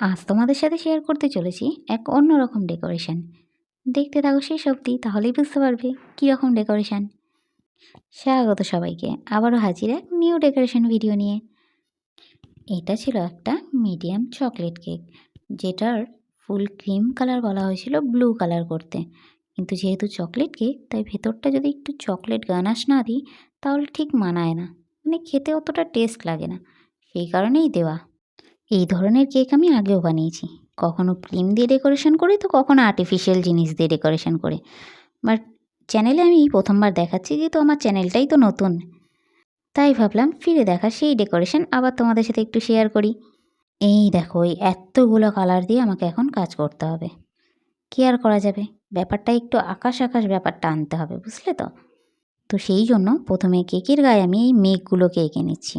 আজ তোমাদের সাথে শেয়ার করতে চলেছি এক অন্যরকম ডেকোরেশন দেখতে থাকো শেষ অবধি, তাহলেই বুঝতে পারবে কীরকম ডেকোরেশন স্বাগত সবাইকে, আবারও হাজির এক নিউ ডেকোরেশন ভিডিও নিয়ে। এটা ছিল একটা মিডিয়াম চকলেট কেক যেটার ফুল ক্রিম কালার বলা হয়েছিল ব্লু কালার করতে। কিন্তু যেহেতু চকলেট কেক তাই ভেতরটা যদি একটু চকলেট গানাশ না দিই, তাহলে ঠিক মানায় না। মানে খেতে অতটা টেস্ট লাগে না। সেই কারণেই দেওয়া। এই ধরনের কেক আমি আগেও বানিয়েছি। কখনো ক্রিম দিয়ে ডেকোরেশন করে তো কখনো আর্টিফিশিয়াল জিনিস দিয়ে ডেকোরেশন করে। বাট চ্যানেলে আমি এই প্রথমবার দেখাচ্ছি যেহেতু আমার চ্যানেলটাই তো নতুন। তাই ভাবলাম ফিরে দেখা সেই ডেকোরেশন আবার তোমাদের সাথে একটু শেয়ার করি। এই দেখো, এই এতগুলো কালার দিয়ে আমাকে এখন কাজ করতে হবে। কী আর করা যাবে? ব্যাপারটা একটু আকাশ আকাশ ব্যাপারটা আনতে হবে, বুঝলে তো? তো সেই জন্য প্রথমে কেকের গায়ে আমি এই মেঘগুলোকে এঁকে নিচ্ছি।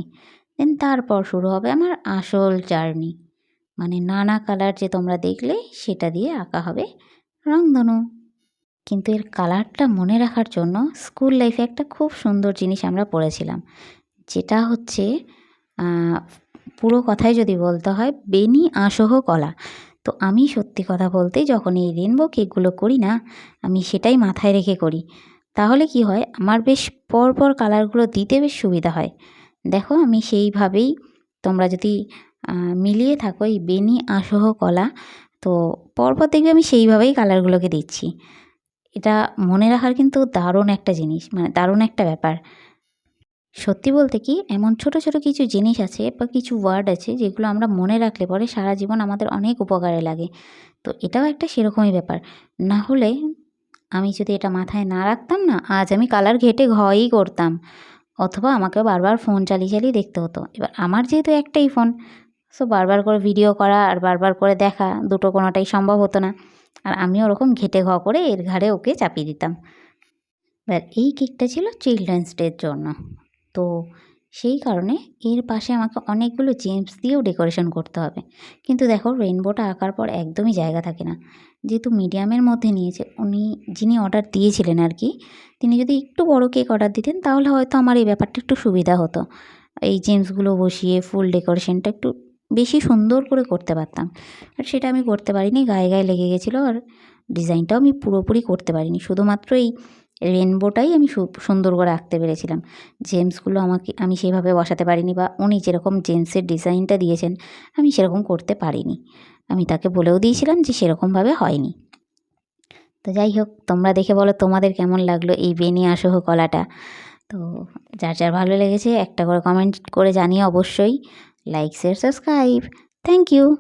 দেন তারপর শুরু হবে আমার আসল জার্নি মানে নানা কালার যে তোমরা দেখলে, সেটা দিয়ে আঁকা হবে রংধনু। কিন্তু এর কালারটা মনে রাখার জন্য স্কুল লাইফে একটা খুব সুন্দর জিনিস আমরা পড়েছিলাম। যেটা হচ্ছে পুরো কথায় যদি বলতে হয়, বেনি আসহ কলা। তো আমি সত্যি কথা বলতে যখন এই রেনবো কেকগুলো করি না, আমি সেটাই মাথায় রেখে করি। তাহলে কি হয়, আমার বেশ পরপর কালারগুলো দিতে বেশ সুবিধা হয়। দেখো আমি সেইভাবেই তোমরা যদি মিলিয়ে থাকো এই বেনি আসহ কলা, তো পরপর দেখবে আমি সেইভাবেই কালারগুলোকে দিচ্ছি। এটা মনে রাখার কিন্তু দারুণ একটা জিনিস মানে দারুণ একটা ব্যাপার। সত্যি বলতে কি, এমন ছোট ছোট কিছু জিনিস আছে বা কিছু ওয়ার্ড আছে যেগুলো আমরা মনে রাখলে পরে সারা জীবন আমাদের অনেক উপকারে লাগে। তো এটাও একটা সেরকমই ব্যাপার। না হলে আমি যদি এটা মাথায় না রাখতাম না, আজ আমি কালার ঘেটে ঘয়ই করতাম। অথবা আমাকে বারবার ফোন চালিয়ে চালিয়ে দেখতে হতো। এবার আমার যেহেতু একটাই ফোন সো বারবার করে ভিডিও করা আর বারবার করে দেখা দুটো কোনোটাই সম্ভব হতো না। আর আমি ওরকম ঘেটে ঘ করে এর ঘাড়ে ওকে চাপিয়ে দিতাম। এবার এই কেকটা ছিল চিলড্রেন্স ডের জন্য। তো সেই কারণে এর পাশে আমাকে অনেকগুলো জেমস দিয়েও ডেকোরেশন করতে হবে। কিন্তু দেখো রেনবোটা আঁকার পর একদমই জায়গা থাকে না। যেহেতু মিডিয়ামের মধ্যে নিয়েছে, উনি, যিনি অর্ডার দিয়েছিলেন আর কি তিনি যদি একটু বড় কেক অর্ডার দিতেন, তাহলে হয়তো আমার এই ব্যাপারটা একটু সুবিধা হতো। এই জেমসগুলো বসিয়ে ফুল ডেকোরেশনটা একটু বেশি সুন্দর করে করতে পারতাম। আর সেটা আমি করতে পারিনি, গায়ে গায়ে লেগে গেছিল, আর ডিজাইনটাও আমি পুরোপুরি করতে পারিনি। শুধুমাত্র এই রেনবোটাই আমি সুন্দর করে আঁকতে পেরেছিলাম। জেমসগুলো আমাকে, আমি সেভাবে বসাতে পারিনি বা উনি যেরকম জেমসের ডিজাইনটা দিয়েছেন, আমি সেরকম করতে পারিনি। আমি তাকে বলেও দিয়েছিলাম যে সেরকমভাবে হয়নি। তো যাই হোক, তোমরা দেখে বলো তোমাদের কেমন লাগল এই বেনি আসহ কলাটা। তো যার যার ভালো লেগেছে একটা করে কমেন্ট করে জানিয়ে অবশ্যই। Like share subscribe thank you